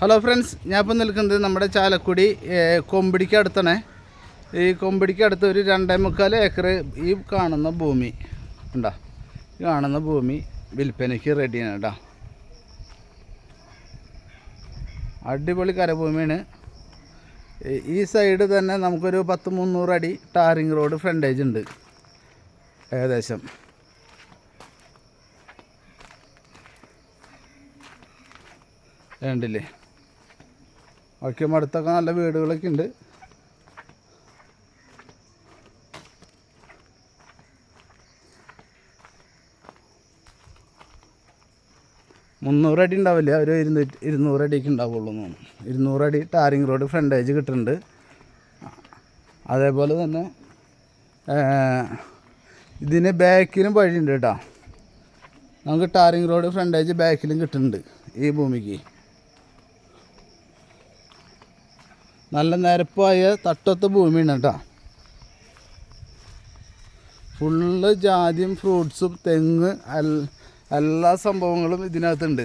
Hello friends ഞാൻ ഇപ്പം നിൽക്കുന്നത് നമ്മുടെ ചാലക്കുടി കൊമ്പിടിക്ക് അടുത്താണ്. ഈ കൊമ്പിടിക്ക് അടുത്ത് ഒരു രണ്ടേ മുക്കാൽ ഏക്കർ ഈ കാണുന്ന ഭൂമി ഉണ്ടോ? ഈ കാണുന്ന ഭൂമി വിൽപ്പനയ്ക്ക് റെഡിയാണ് കേട്ടോ അടിപൊളി കരഭൂമിയാണ്. ഈ സൈഡ് തന്നെ നമുക്കൊരു പത്ത് മുന്നൂറ് അടി ടാറിങ് റോഡ് ഫ്രണ്ടേജ് ഉണ്ട്. ഏകദേശം. വേണ്ടില്ലേ ഒക്കെ അടുത്തൊക്കെ നല്ല വീടുകളൊക്കെ ഉണ്ട്. മുന്നൂറ് അടി ഉണ്ടാവില്ല? ഒരു ഇരുന്നൂറ്റി ഇരുന്നൂറ് അടിക്ക് ഉണ്ടാവുള്ളൂ എന്ന് തോന്നുന്നു. അടി ടാറിങ് റോഡ് ഫ്രണ്ടേജ് കിട്ടുന്നുണ്ട്. അതേപോലെ തന്നെ ഇതിന് ബാക്കിലും വഴിയുണ്ട് കേട്ടോ. നമുക്ക് ടാറിങ് റോഡ് ഫ്രണ്ടേജ് ബാക്കിലും കിട്ടുന്നുണ്ട് ഈ ഭൂമിക്ക്. നല്ല നിരപ്പായ തട്ടത്ത് ഭൂമിയാണ് കേട്ടോ. ഫുള്ള് ജാതിയും ഫ്രൂട്ട്സും തെങ്ങ് എല്ലാ സംഭവങ്ങളും ഇതിനകത്തുണ്ട്.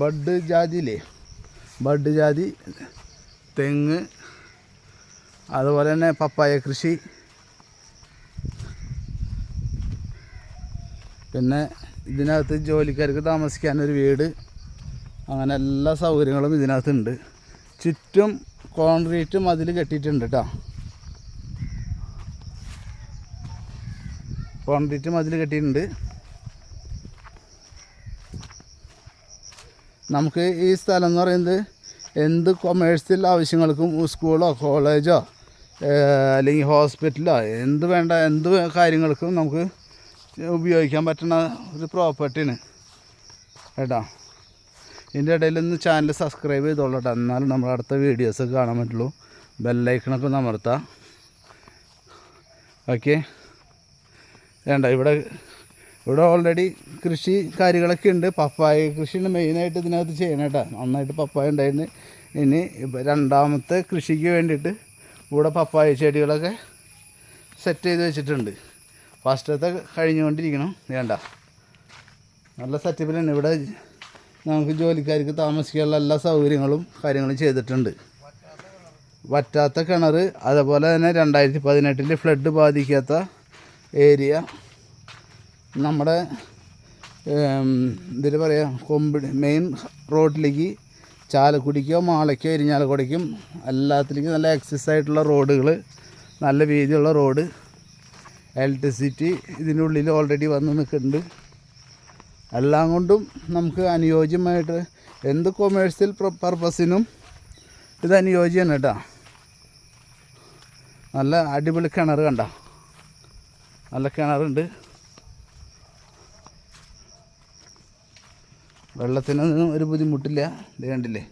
ബഡ് ജാതിയില്ലേ? ബഡ് ജാതി തെങ്ങ് അതുപോലെ തന്നെ പപ്പായ കൃഷി. പിന്നെ ഇതിനകത്ത് ജോലിക്കാർക്ക് താമസിക്കാനൊരു വീട്. അങ്ങനെ എല്ലാ സൗകര്യങ്ങളും ഇതിനകത്തുണ്ട്. ചുറ്റും കോൺക്രീറ്റും മതിൽ കെട്ടിയിട്ടുണ്ട് കേട്ടോ കോൺക്രീറ്റ് മതിൽ കെട്ടിയിട്ടുണ്ട്. നമുക്ക് ഈ സ്ഥലം എന്ന് പറയുന്നത് എന്ത് കൊമേഴ്സ്യൽ ആവശ്യങ്ങൾക്കും സ്കൂളോ കോളേജോ അല്ലെങ്കിൽ ഹോസ്പിറ്റലോ എന്ത് വേണ്ട എന്ത് കാര്യങ്ങൾക്കും നമുക്ക് ഉപയോഗിക്കാൻ പറ്റുന്ന ഒരു പ്രോപ്പർട്ടിയാണ് കേട്ടോ. ഇതിന്റെ ഇടയിൽ ഒന്ന് ചാനൽ സബ്സ്ക്രൈബ് ചെയ്തോളട്ടെ. എന്നാലും നമ്മൾ അടുത്ത വീഡിയോസ് കാണാൻ പറ്റുള്ളൂ. ബെല്ലൈക്കണൊക്കെ ഒന്ന് ഓക്കെ വേണ്ട ഇവിടെ ഇവിടെ ഓൾറെഡി കൃഷി കാര്യങ്ങളൊക്കെ ഉണ്ട്. പപ്പായ കൃഷിയാണ് മെയിനായിട്ട് ഇതിനകത്ത് ചെയ്യണം കേട്ടോ നന്നായിട്ട് പപ്പായ ഉണ്ടായിരുന്നു. ഇനി രണ്ടാമത്തെ കൃഷിക്ക് വേണ്ടിയിട്ട് ഇവിടെ പപ്പായ ചെടികളൊക്കെ സെറ്റ് ചെയ്ത് വെച്ചിട്ടുണ്ട്. ഫസ്റ്റത്തെ കഴിഞ്ഞുകൊണ്ടിരിക്കണം. വേണ്ട. നല്ല സെറ്റപ്പിലാണ് ഇവിടെ നമുക്ക് ജോലിക്കാർക്ക് താമസിക്കാനുള്ള എല്ലാ സൗകര്യങ്ങളും കാര്യങ്ങളും ചെയ്തിട്ടുണ്ട്. വറ്റാത്ത കിണർ അതുപോലെ തന്നെ രണ്ടായിരത്തി പതിനെട്ടിൽ ഫ്ലഡ് ബാധിക്കാത്ത ഏരിയ നമ്മുടെ ഇതിൽ പറയാം കൊമ്പിടി മെയിൻ റോഡിലേക്ക് ചാലക്കുടിക്കോ മാളയ്ക്കോ ഇരിഞ്ഞാലക്കുടയ്ക്കും എല്ലാത്തിലേക്കും നല്ല ആക്സസ് ആയിട്ടുള്ള റോഡുകൾ നല്ല വീതിയുള്ള റോഡ് ഇലക്ട്രിസിറ്റി ഇതിന്റെ ഉള്ളിൽ ഓൾറെഡി വന്ന് നിൽക്കുന്നുണ്ട്. എല്ലാം കൊണ്ടും നമുക്ക് അനുയോജ്യമായിട്ട് എന്ത് കൊമേഴ്സ്യൽ പർപ്പസിനും ഇത് അനുയോജ്യമാണ് കേട്ടോ. നല്ല അടിപൊളി കിണർ കണ്ട? നല്ല കിണറുണ്ട്. വെള്ളത്തിനൊന്നും ഒരു ബുദ്ധിമുട്ടില്ല. ഇത് കണ്ടില്ലേ?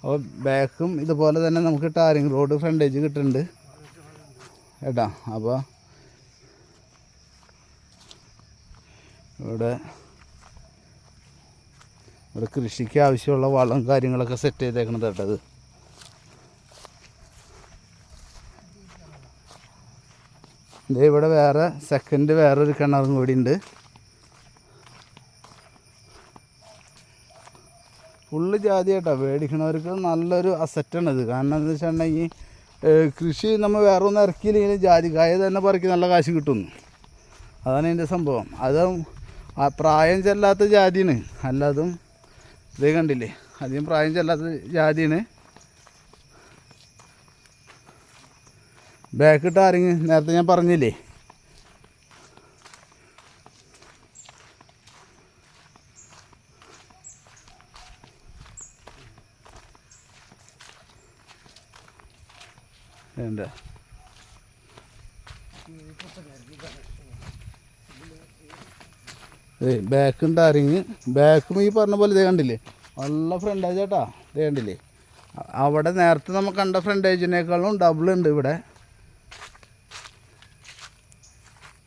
അപ്പോൾ ബാക്കും ഇതുപോലെ തന്നെ നമുക്ക് ടാറിങ് റോഡ് ഫ്രണ്ടേജ് കിട്ടുന്നുണ്ട്. കേട്ടോ? അപ്പോൾ ഇവിടെ ഇവിടെ കൃഷിക്ക് ആവശ്യമുള്ള വളം കാര്യങ്ങളൊക്കെ സെറ്റ് ചെയ്തേക്കണത് കേട്ടത് ഇത് ഇവിടെ വേറെ സെക്കൻഡ് വേറൊരു കിണറും കൂടി ഉണ്ട്. ഫുള്ള് ജാതി കേട്ടോ. മേടിക്കണവർക്ക് നല്ലൊരു അസറ്റാണിത് കാരണം എന്താ വെച്ചിട്ടുണ്ടെങ്കിൽ കൃഷി നമ്മൾ വേറെ ഒന്നും ഇറക്കിയില്ലെങ്കിൽ ജാതിക്കായ തന്നെ പറക്കി നല്ല കാശ് കിട്ടുന്നു. അതാണ് എന്റെ സംഭവം. അത് ആ പ്രായം ചെല്ലാത്ത ജാതിയാണ്. അല്ലാതും ഇത് കണ്ടില്ലേ? അധികം പ്രായം ചെല്ലാത്ത ജാതിയാണ്. ബാക്ക് ആരെങ്കിൽ നേരത്തെ ഞാൻ പറഞ്ഞില്ലേ? എന്താ ഏയ് ഉണ്ട് ടാറിങ് ബാക്കും ഈ പറഞ്ഞ പോലെ ഇതേ കണ്ടില്ലേ? നല്ല ഫ്രണ്ടേജ് ചേട്ടാ ഇതേ കണ്ടില്ലേ? അവിടെ നേരത്തെ നമ്മൾ കണ്ട ഫ്രണ്ടേജിനേക്കാളും ഡബിൾ ഉണ്ട് ഇവിടെ.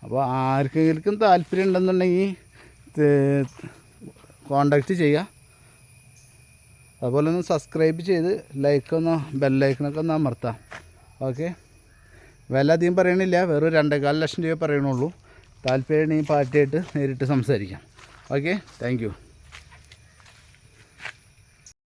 അപ്പോൾ ആർക്കെങ്കിലും താല്പര്യം ഉണ്ടെന്നുണ്ടെങ്കിൽ കോണ്ടാക്ട് ചെയ്യുക അതുപോലെ ഒന്ന് സബ്സ്ക്രൈബ് ചെയ്ത് ലൈക്ക് ഒന്ന് ബെല്ലൈക്കണൊക്കെ ഒന്ന് അമർത്താം. ഓക്കെ വില അധികം പറയണില്ല വെറും രണ്ടേകാൽ ലക്ഷം രൂപ പറയണുള്ളൂ. താല്പര്യം ഈ പാർട്ടിയായിട്ട് നേരിട്ട് സംസാരിക്കാം. Okay thank